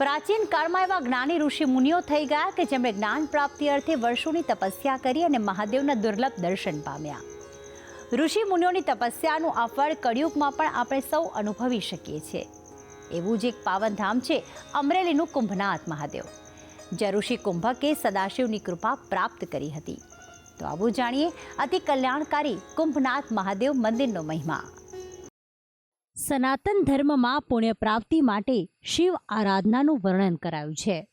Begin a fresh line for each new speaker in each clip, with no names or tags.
પ્રાચીન કાળમાં એવા જ્ઞાની ઋષિ મુનિઓ થઈ ગયા કે જેમણે જ્ઞાન પ્રાપ્તિ અર્થે વર્ષોની તપસ્યા કરી અને મહાદેવના દુર્લભ દર્શન પામ્યા. ઋષિ મુનિઓની તપસ્યાનું આ ફળ કળિયુગમાં પણ આપણે સૌ અનુભવી શકીએ છીએ. એવું જ એક પાવનધામ છે અમરેલીનું કુંભનાથ મહાદેવ. જ્યાં ઋષિ કુંભકે સદાશિવની કૃપા પ્રાપ્ત કરી હતી. તો આવું જાણીએ અતિ કલ્યાણકારી કુંભનાથ મહાદેવ મંદિરનો મહિમા. સનાતન ધર્મમાં પુણ્ય પ્રાપ્તિ માટે શિવ આરાધનાનું વર્ણન કરાયું છે.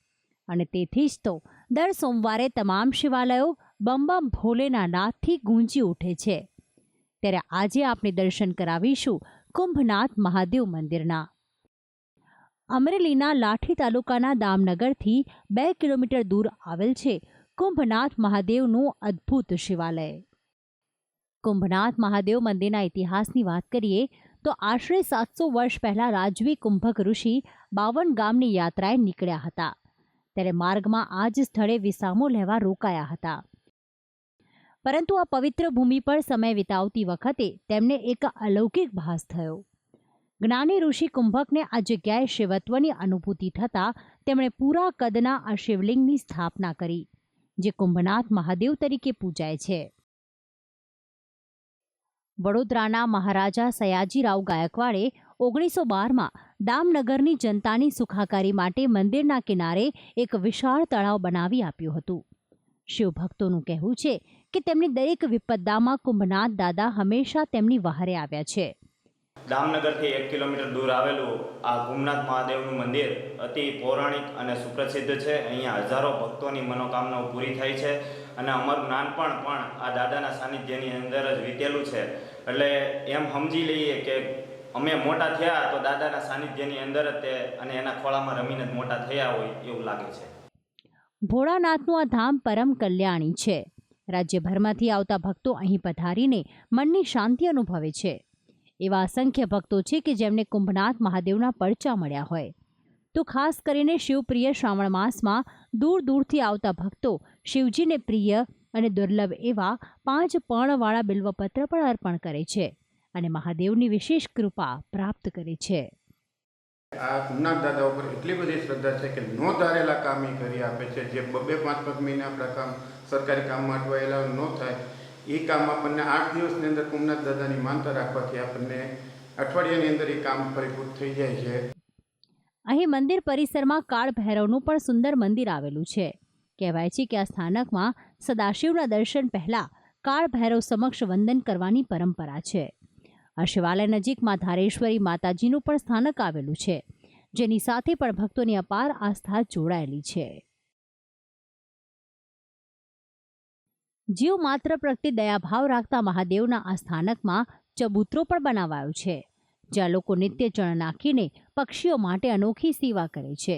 અને તેથી જ તો દર સોમવારે તમામ શિવાલયો બમ ભોલેના નાદથી ગુંજી ઉઠે છે. ત્યારે આજે આપણે દર્શન કરાવીશું કુંભનાથ મહાદેવ મંદિરના. અમરેલીના લાઠી તાલુકાના દામનગરથી બે કિલોમીટર દૂર આવેલ છે કુંભનાથ મહાદેવનું અદ્ભુત શિવાલય. કુંભનાથ મહાદેવ મંદિરના ઇતિહાસની વાત કરીએ તો આશરે સાતસો વર્ષ પહેલા રાજવી કુંભક ઋષિ બાવન ગામની યાત્રાએ નીકળ્યા હતા. ત્યારે માર્ગમાં આ જ સ્થળે વિસામો લેવા રોકાયા હતા. પરંતુ આ પવિત્ર ભૂમિ પર સમય વિતાવતી વખતે તેમને એક અલૌકિક ભાસ થયો. જ્ઞાની ઋષિ કુંભકને આ જગ્યાએ શિવત્વની અનુભૂતિ થતાં તેમણે પૂરા કદના આ શિવલિંગની સ્થાપના કરી, જે કુંભનાથ મહાદેવ તરીકે પૂજાય છે. વડોદરાના મહારાજા સયાજીરાવ ગાયકવાડે ઓગણીસો બારમાં દામનગરની જનતાની સુખાકારી માટે મંદિરના કિનારે એક વિશાળ તળાવ બનાવી આપ્યું હતું. શિવભક્તોનું કહેવું છે કે તેમની દરેક વિપદામાં કુંભનાથ દાદા હંમેશા તેમની વહારે આવ્યા છે.
દામનગરથી એક કિલોમીટર દૂર આવેલું આ કુમનાથ મહાદેવનું મંદિર અતિ પૌરાણિક અને સુપ્રસિદ્ધ છે. અહીંયા હજારો ભક્તોની મનોકામનાઓ પૂરી થાય છે અને અમારું નાનપણ પણ આ દાદાના સાનિધ્યની અંદર જ વીતેલું છે. એટલે એમ સમજી લઈએ કે અમે મોટા થયા તો દાદાના સાનિધ્યની અંદર જ તે અને એના ખોળામાં રમીને જ મોટા થયા હોય એવું લાગે છે.
ભોળાનાથનું આ ધામ પરમ કલ્યાણી છે. રાજ્યભરમાંથી આવતા ભક્તો અહીં પધારીને મનની શાંતિ અનુભવે છે. એવા અસંખ્ય ભક્તો છે કે જેમને કુંભનાથ મહાદેવના પરચા મળ્યા હોય. તો ખાસ કરીને શિવપ્રિય શ્રાવણ માસમાં દૂર દૂરથી આવતા ભક્તો શિવજીને પ્રિય અને દુર્લભ એવા પાંચ પર્ણવાળા બિલ્વપત્ર પણ અર્પણ કરે છે અને મહાદેવની વિશેષ કૃપા પ્રાપ્ત કરે છે.
આ કુમનાથ દાદા ઉપર એટલી બધી શ્રદ્ધા છે કે નો ધારેલા કામ એ કરી આપે છે. જે બબે પાંચ પાંચ મહિને આપણા કામ સરકારી કામમાં અટવાયેલા ન થાય એ કામ આપણને આઠ દિવસની અંદર કુમનાથ દાદાની માનતા રાખવાથી આપણને અઠવાડિયાની અંદર એ કામ પરિપૂર્ણ થઈ જાય છે.
અહીં મંદિર પરિસરમાં કાળ ભૈરવનું પણ સુંદર મંદિર આવેલું છે. કહેવાય છે કે આ સ્થાનકમાં સદાશિવના દર્શન પહેલાં કાળ ભૈરવ સમક્ષ વંદન કરવાની પરંપરા છે. આ શિવાલય નજીકમાં ધારેશ્વરી માતાજીનું પણ સ્થાનક આવેલું છે, જેની સાથે પણ ભક્તોની અપાર આસ્થા જોડાયેલી છે. જીવ માત્ર પ્રત્યે દયાભાવ રાખતા મહાદેવના આ સ્થાનકમાં ચબૂતરો પણ બનાવાયો છે, જ્યાં લોકો નિત્ય ચણ નાખીને પક્ષીઓ માટે અનોખી સેવા કરે છે.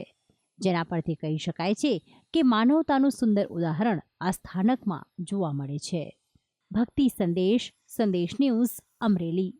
જેના પરથી કહી શકાય છે કે માનવતાનું સુંદર ઉદાહરણ આ સ્થાનકમાં જોવા મળે છે. ભક્તિ સંદેશ સંદેશ ન્યૂઝ, અમરેલી.